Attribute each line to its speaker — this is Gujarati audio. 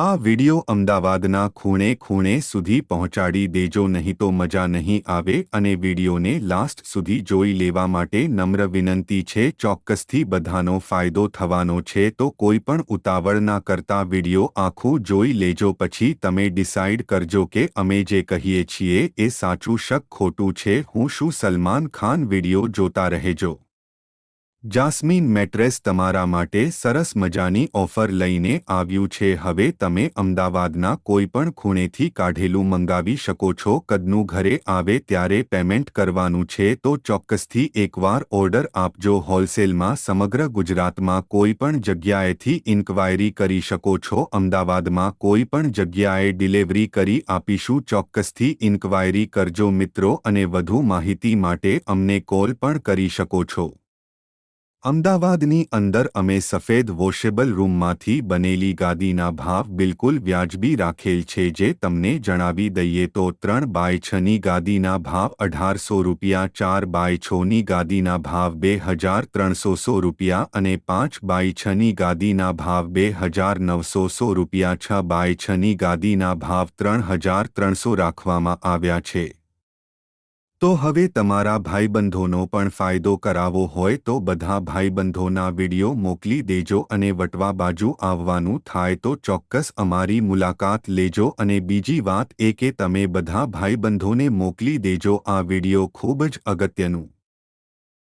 Speaker 1: આ વિડિયો અમદાવાદના ખૂણે ખૂણે સુધી પહોંચાડી દેજો, નહીં તો મજા નહીં આવે અને વિડિયોને લાસ્ટ સુધી જોઈ લેવા માટે નમ્ર વિનંતી છે, ચોક્કસથી બધાનો ફાયદો થવાનો છે, તો કોઈ પણ ઉતાવળ ના કરતા વિડિયો આખું જોઈ લેજો, પછી તમે ડિસાઇડ કરજો કે અમે જે કહીએ છીએ એ સાચું, શક ખોટું છે, હું શું સલમાન ખાન વિડિયો જોતા રહેજો. જાસ્મીન મેટ્રેસ તમારા માટે સરસ મજાની ઓફર લઈને આવ્યું છે. હવે તમે અમદાવાદના કોઈપણ ખૂણેથી કાઢેલું મંગાવી શકો છો. કદનું ઘરે આવે ત્યારે પેમેન્ટ કરવાનું છે તો ચોક્કસથી એકવાર ઓર્ડર આપજો. હોલસેલમાં સમગ્ર ગુજરાતમાં કોઈપણ જગ્યાએથી ઇન્ક્વાયરી કરી શકો છો. અમદાવાદમાં કોઈ પણ જગ્યાએ ડિલિવરી કરી આપીશું. ચોક્કસથી ઇન્ક્વાયરી કરજો મિત્રો અને વધુ માહિતી માટે અમને કોલ પણ કરી શકો છો. અમદાવાદની અંદર અમે સફેદ વોશેબલ રૂમમાંથી બનેલી ગાદીના ભાવ બિલકુલ વ્યાજબી રાખેલ છે જે તમને જણાવી દઈએ તો ત્રણ બાય છની ગાદીના ભાવ અઢારસો રૂપિયા, ચાર બાય છની ગાદીના ભાવ બે હજાર ત્રણસો રૂપિયા અને પાંચ બાય છની ગાદીના ભાવ બે હજાર નવસો રૂપિયા, છ બાય છની ગાદીના ભાવ ત્રણ હજાર ત્રણસો રાખવામાં આવ્યા છે. તો હવે તમારા ભાઈબંધોનો પણ ફાયદો કરાવવો હોય તો બધા ભાઈબંધોના વીડિયો મોકલી દેજો અને વટવા બાજુ આવવાનું થાય તો ચોક્કસ અમારી મુલાકાત લેજો અને બીજી વાત એ કે તમે બધા ભાઈબંધોને મોકલી દેજો આ વીડિયો ખૂબ જ અગત્યનું.